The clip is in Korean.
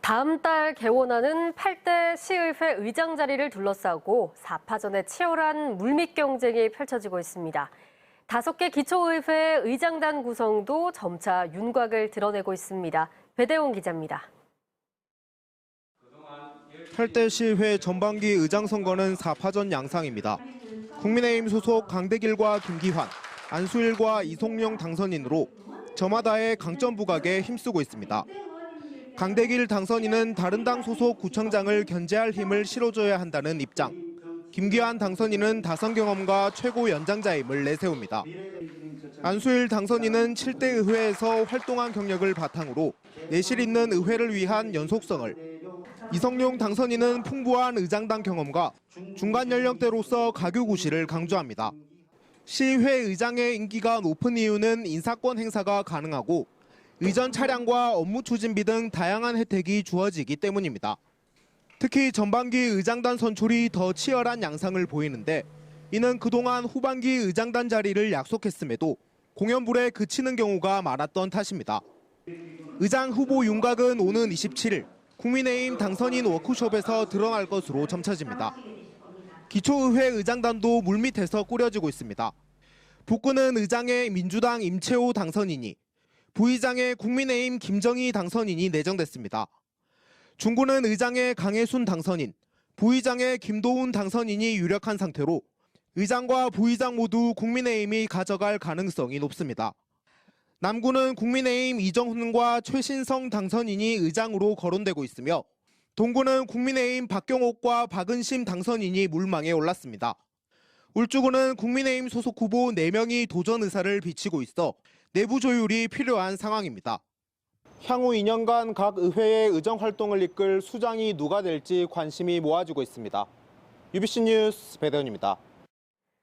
다음 달 개원하는 8대 시의회 의장 자리를 둘러싸고 4파전의 치열한 물밑 경쟁이 펼쳐지고 있습니다. 다섯 개 기초의회 의장단 구성도 점차 윤곽을 드러내고 있습니다. 배대용 기자입니다. 8대 시의회 전반기 의장 선거는 4파전 양상입니다. 국민의힘 소속 강대길과 김기환, 안수일과 이송영 당선인으로 저마다의 강점 부각에 힘쓰고 있습니다. 강대길 당선인은 다른 당 소속 구청장을 견제할 힘을 실어줘야 한다는 입장. 김기환 당선인은 다선 경험과 최고 연장자임을 내세웁니다. 안수일 당선인은 7대 의회에서 활동한 경력을 바탕으로 내실 있는 의회를 위한 연속성을 이성용 당선인은 풍부한 의장당 경험과 중간 연령대로서 가교구실을 강조합니다. 시의회 의장의 인기가 높은 이유는 인사권 행사가 가능하고 의전 차량과 업무 추진비 등 다양한 혜택이 주어지기 때문입니다. 특히 전반기 의장단 선출이 더 치열한 양상을 보이는데 이는 그동안 후반기 의장단 자리를 약속했음에도 공연불에 그치는 경우가 많았던 탓입니다. 의장 후보 윤곽은 오는 27일 국민의힘 당선인 워크숍에서 드러날 것으로 점쳐집니다. 기초의회 의장단도 물밑에서 꾸려지고 있습니다. 북구는 의장의 민주당 임채호 당선인이, 부의장의 국민의힘 김정희 당선인이 내정됐습니다. 중구는 의장의 강혜순 당선인, 부의장의 김도훈 당선인이 유력한 상태로 의장과 부의장 모두 국민의힘이 가져갈 가능성이 높습니다. 남구는 국민의힘 이정훈과 최신성 당선인이 의장으로 거론되고 있으며 동구는 국민의힘 박경옥과 박은심 당선인이 물망에 올랐습니다. 울주구는 국민의힘 소속 후보 4명이 도전 의사를 비치고 있어 내부 조율이 필요한 상황입니다. 향후 2년간 각 의회의 의정 활동을 이끌 수장이 누가 될지 관심이 모아지고 있습니다. UBC 뉴스 배대현입니다.